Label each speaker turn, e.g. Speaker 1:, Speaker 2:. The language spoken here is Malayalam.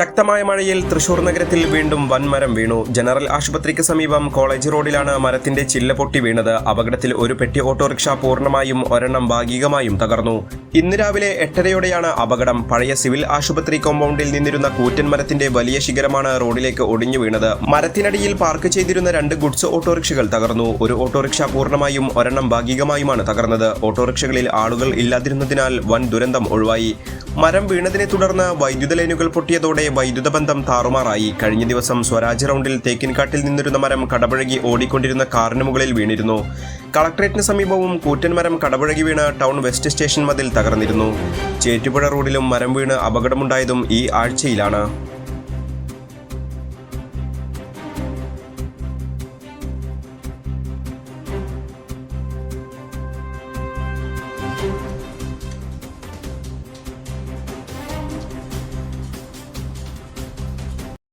Speaker 1: ശക്തമായ മഴയിൽ തൃശൂർ നഗരത്തിൽ വീണ്ടും വൻമരം വീണു. ജനറൽ ആശുപത്രിക്ക് സമീപം കോളേജ് റോഡിലാണ് മരത്തിന്റെ ചില്ല പൊട്ടി വീണത്. അപകടത്തിൽ ഒരു പെട്ടി ഓട്ടോറിക്ഷ പൂർണമായും ഒരെണ്ണം ഭാഗികമായും തകർന്നു. ഇന്ന് രാവിലെ എട്ടരയോടെയാണ് അപകടം. പഴയ സിവിൽ ആശുപത്രി കോമ്പൗണ്ടിൽ നിന്നിരുന്ന കൂറ്റൻ മരത്തിന്റെ വലിയ ശിഖരമാണ് റോഡിലേക്ക് ഒടിഞ്ഞു വീണത്. മരത്തിനടിയിൽ പാർക്ക് ചെയ്തിരുന്ന രണ്ട് ഗുഡ്സ് ഓട്ടോറിക്ഷകൾ തകർന്നു. ഒരു ഓട്ടോറിക്ഷ പൂർണമായും ഒരെണ്ണം ഭാഗികമായുമാണ് തകർന്നത്. ഓട്ടോറിക്ഷകളിൽ ആളുകൾ ഇല്ലാതിരുന്നതിനാൽ വൻ ദുരന്തം ഒഴിവായി. മരം വീണതിനെ തുടർന്ന് വൈദ്യുത ലൈനുകൾ പൊട്ടിയതോടെ വൈദ്യുത ബന്ധം താറുമാറായി. കഴിഞ്ഞ ദിവസം സ്വരാജ് റൗണ്ടിൽ തേക്കിൻകാട്ടിൽ നിന്നിരുന്ന മരം കടപുഴകി ഓടിക്കൊണ്ടിരുന്ന കാറിന് മുകളിൽ വീണിരുന്നു. കളക്ട്രേറ്റിന് സമീപവും കൂറ്റൻമരം കടപുഴകി വീണ് ടൗൺ വെസ്റ്റ് സ്റ്റേഷൻ മതിൽ തകർന്നിരുന്നു. ചേറ്റുപുഴ റോഡിലും മരം വീണ് അപകടമുണ്ടായതും ഈ ആഴ്ചയിലാണ്. thank you